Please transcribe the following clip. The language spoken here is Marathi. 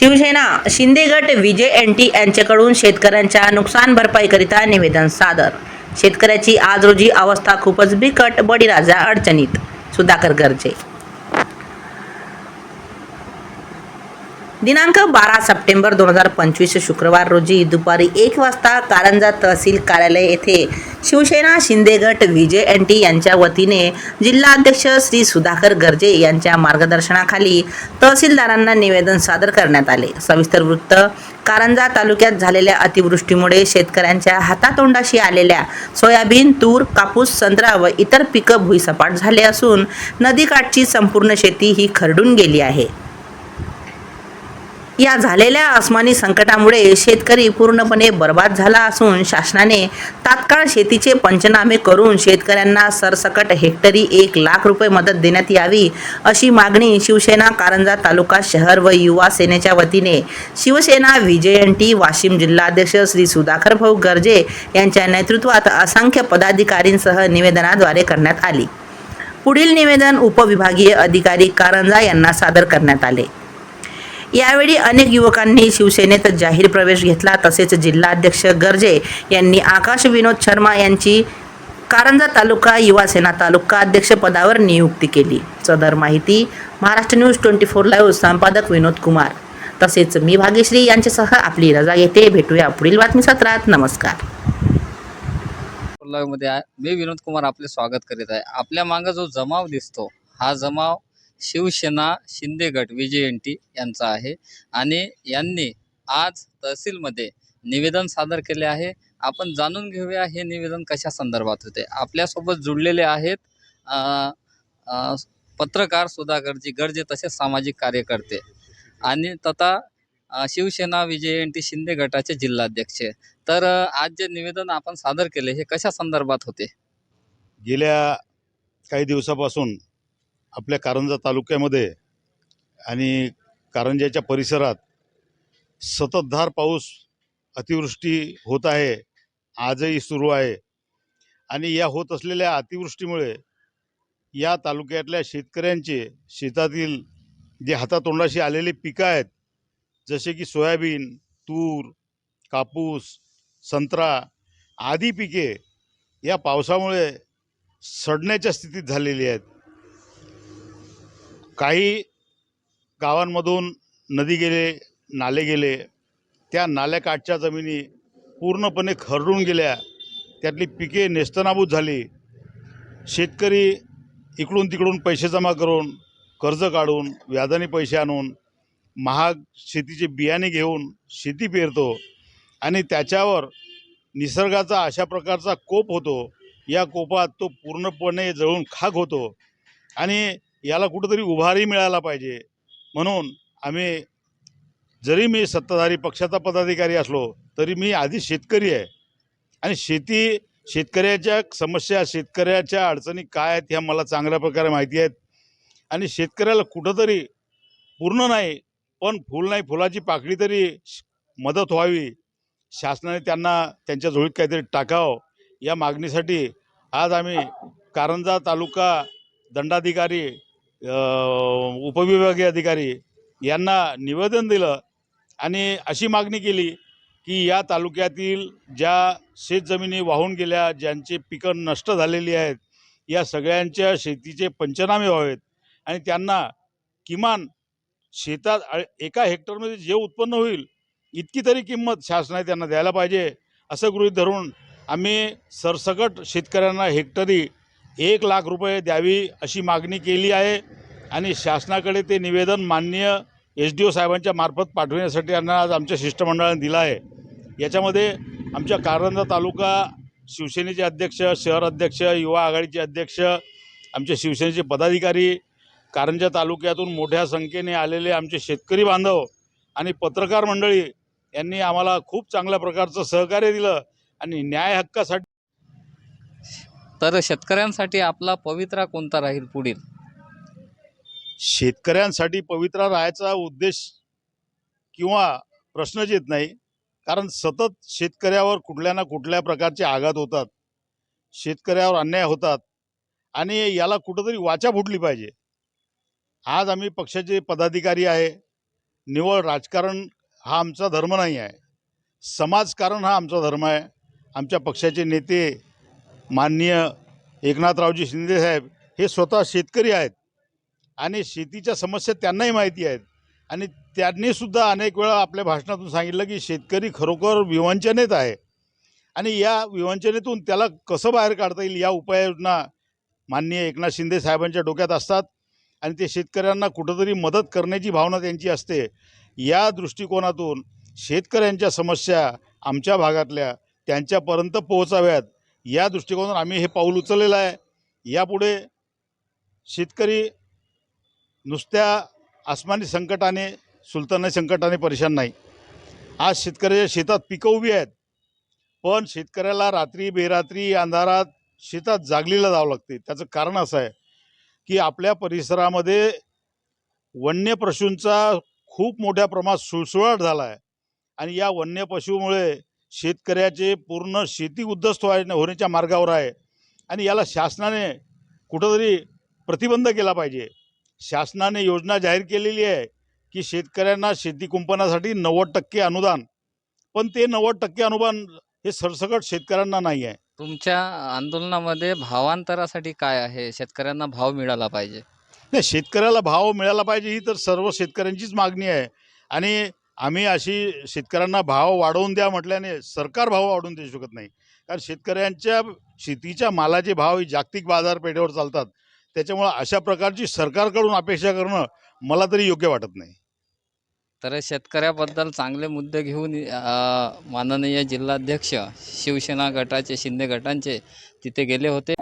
शिवसेना शिंदे गट विजय एनटी यांच्याकडून शेतकऱ्यांच्या नुकसान भरपाईकरिता निवेदन सादर. शेतकऱ्याची आज रोजी अवस्था खूपच बिकट बळीराजा अडचणीत. सुधाकर गर्जे. दिनांक बारा सप्टेंबर दोन हजार पंचवीस शुक्रवार रोजी दुपारी एक वाजता कारंजा तहसील कार्यालय येथे शिवसेना शिंदे गट विजय एनटी यांच्या वतीने जिल्हाध्यक्ष श्री सुधाकर गर्जे यांच्या मार्गदर्शनाखाली तहसीलदारांना निवेदन सादर करण्यात आले. सविस्तर वृत्त कारंजा तालुक्यात झालेल्या अतिवृष्टीमुळे शेतकऱ्यांच्या हातातोंडाशी आलेल्या सोयाबीन तूर कापूस संत्रा व इतर पिकं भुईसपाट झाले असून नदीकाठची संपूर्ण शेती ही खरडून गेली आहे. या झालेल्या अस्मानी संकटामुळे शेतकरी पूर्णपणे बर्बाद झाला असून शासनाने तात्काळ शेतीचे पंचनामे करून शेतकऱ्यांना सरसकट हेक्टरी एक लाख रुपये मदत देण्यात यावी अशी मागणी शिवसेना कारंजा तालुका शहर व युवा सेनेच्या वतीने शिवसेना विजयंटी वाशिम जिल्हाध्यक्ष श्री सुधाकर भाऊ गर्जे यांच्या नेतृत्वात असंख्य पदाधिकारींसह निवेदनाद्वारे करण्यात आली. पुढील निवेदन उपविभागीय अधिकारी कारंजा यांना सादर करण्यात आले. यावेळी अनेक युवकांनी शिवसेनेत जाहीर प्रवेश घेतला तसेच जिल्हाध्यक्ष गर्जे यांनी आकाश विनोद शर्मा यांची कारंजा तालुका युवा सेना तालुका अध्यक्ष पदावर नियुक्ती केली. सदर माहिती Maharashtra news twenty four live संपादक विनोद कुमार. तसेच मी भाग्यश्री यांच्यासह आपली रजा घेते भेटूया पुढील बातमी सत्रात नमस्कारमध्ये मी विनोद कुमार आपले स्वागत करीत आहे. आपल्या मागं जो जमाव दिसतो हा जमाव शिवसेना शिंदे गट विजय एन टी यांचा आहे. आणि यांनी आज तहसीलमध्ये निवेदन सादर केले आहे. आपण जाणून घेऊया हे निवेदन कशा संदर्भात होते? आपल्यासोबत जुळलेले आहेत पत्रकार सुधाकरजी गरजे तसेच सामाजिक कार्यकर्ते आणि तथा शिवसेना विजय एन टी शिंदे गटाचे जिल्हाध्यक्ष. तर आज जे निवेदन आपण सादर केले हे कशा संदर्भात होते? गेल्या काही दिवसापासून आपल्या कारंजा तालुक्यामध्ये आणि कारंजाच्या परिसरात सततधार पाऊस अतिवृष्टी होत आहे. आजही सुरू आहे. आणि या होत असलेल्या अतिवृष्टीमुळे या तालुक्यातल्या शेतकऱ्यांचे शेतातील जे हातातोंडाशी आलेली पिकं आहेत जसे की सोयाबीन तूर कापूस संत्रा आदी पिके या पावसामुळे सडण्याच्या स्थितीत झालेली आहेत. काही गावांमधून नदी गेले नाले गेले त्या नाल्याकाठच्या जमिनी पूर्णपणे खरडून गेल्या. त्यातली पिके नेस्तनाबूत झाली. शेतकरी इकडून तिकडून पैसे जमा करून कर्ज काढून व्याजाने पैसे आणून महाग शेतीचे बियाणे घेऊन शेती पेरतो आणि त्याच्यावर निसर्गाचा अशा प्रकारचा कोप होतो. या कोपात तो पूर्णपणे जळून खाक होतो. आणि याला कुठंतरी उभारी मिळायला पाहिजे. म्हणून आम्ही जरी मी सत्ताधारी पक्षाचा पदाधिकारी असलो तरी मी आधी शेतकरी आहे. आणि शेती शेतकऱ्याच्या समस्या शेतकऱ्याच्या अडचणी काय आहेत ह्या मला चांगल्या प्रकारे माहिती आहेत. आणि शेतकऱ्याला कुठंतरी पूर्ण नाही पण फुल नाही फुलाची पाकळी तरी श- मदत व्हावी. शासनाने त्यांना त्यांच्या झोळीत काहीतरी टाकावं. या मागणीसाठी आज आम्ही कारंजा तालुका दंडाधिकारी उपविभागीय अधिकारी यांना निवेदन दिलं आणि अशी मागणी केली की या तालुक्यातील ज्या शेतजमिनी वाहून गेल्या ज्यांचे पिकं नष्ट झालेली आहेत या सगळ्यांच्या शेतीचे पंचनामे व्हावेत आणि त्यांना किमान शेतात एका हेक्टरमध्ये जे उत्पन्न होईल इतकी तरी किंमत शासनाने त्यांना द्यायला पाहिजे असं गृहीत धरून आम्ही सरसकट शेतकऱ्यांना हेक्टरी एक लाख रुपये द्यावी अशी मागणी केली आहे आणि शासनाकडे ते निवेदन माननीय एस डी ओ साहेबांच्या मार्फत पाठवण्यासाठी यांना आज आमच्या शिष्टमंडळाने दिलं आहे. याच्यामध्ये आमच्या कारंजा तालुका शिवसेनेचे अध्यक्ष शहर अध्यक्ष युवा आघाडीचे अध्यक्ष आमचे शिवसेनेचे पदाधिकारी कारंजा तालुक्यातून मोठ्या संख्येने आलेले आमचे शेतकरी बांधव आणि पत्रकार मंडळी यांनी आम्हाला खूप चांगल्या प्रकारचं सहकार्य दिलं आणि न्याय हक्कासाठी तर शेतकऱ्यांसाठी आपला पवित्रा कोणता राहील पुढील? शेतकऱ्यांसाठी पवित्रा राहायचा उद्देश किंवा प्रश्नच येत नाही. कारण सतत शेतकऱ्यावर कुठल्या ना कुठल्या प्रकारचे आघात होतात. शेतकऱ्यावर अन्याय होतात. आणि याला कुठंतरी वाचा फुटली पाहिजे. आज आम्ही पक्षाचे पदाधिकारी आहे. निवळ राजकारण हा आमचा धर्म नाही आहे. समाजकारण हा आमचा धर्म आहे. आमच्या पक्षाचे नेते माननीय एकनाथरावजी शिंदेसाहेब हे स्वतः शेतकरी आहेत. आणि शेतीच्या समस्या त्यांनाही माहिती आहेत. आणि त्यांनीसुद्धा अनेक वेळा आपल्या भाषणातून सांगितलं की शेतकरी खरोखर विवंचनेत आहे. आणि या विवंचनेतून त्याला कसं बाहेर काढता येईल या उपाययोजना माननीय एकनाथ शिंदे साहेबांच्या डोक्यात असतात. आणि ते शेतकऱ्यांना कुठंतरी मदत करण्याची भावना त्यांची असते. या दृष्टिकोनातून शेतकऱ्यांच्या समस्या आमच्या भागातल्या त्यांच्यापर्यंत पोहोचाव्यात. या दृष्टिकोनातून आम्ही हे पाऊल उचललेलं आहे. यापुढे शेतकरी नुसत्या आसमानी संकटाने सुलतानी संकटाने परेशान नाही. आज शेतकऱ्याच्या शेतात पिकं उभी आहेत. पण शेतकऱ्याला रात्री बेरात्री अंधारात शेतात जागलीला जावं लागते. त्याचं कारण असं आहे की आपल्या परिसरामध्ये वन्य पशूंचा खूप मोठ्या प्रमाणात सुळसुळाट झाला आहे. आणि या वन्य पशूमुळे शेतकऱ्याचे पूर्ण शेती उद्ध्वस्त व्हाय होण्याच्या मार्गावर आहे. आणि याला शासनाने कुठंतरी प्रतिबंध केला पाहिजे. शासनाने योजना जाहीर केलेली आहे की शेतकऱ्यांना शेती कुंपणासाठी नव्वद टक्के अनुदान. पण ते नव्वद टक्के अनुदान हे सरसकट शेतकऱ्यांना नाही आहे. तुमच्या आंदोलनामध्ये भावांतरासाठी काय आहे? शेतकऱ्यांना भाव मिळाला पाहिजे. नाही शेतकऱ्याला भाव मिळाला पाहिजे ही तर सर्व शेतकऱ्यांचीच मागणी आहे. आणि आम्ही अशी शेतकऱ्यांना भाव वाढवून द्या म्हटल्याने सरकार भाव वाढवून देऊ शकत नाही. कारण शेतकऱ्यांच्या शेतीच्या मालाचे भाव ही जागतिक बाजारपेठेवर चालतात. त्याच्यामुळं अशा प्रकारची सरकारकडून अपेक्षा करणं मला तरी योग्य वाटत नाही. तर शेतकऱ्याबद्दल चांगले मुद्दे घेऊन माननीय जिल्हाध्यक्ष शिवसेना गटाचे शिंदे गटांचे तिथे गेले होते.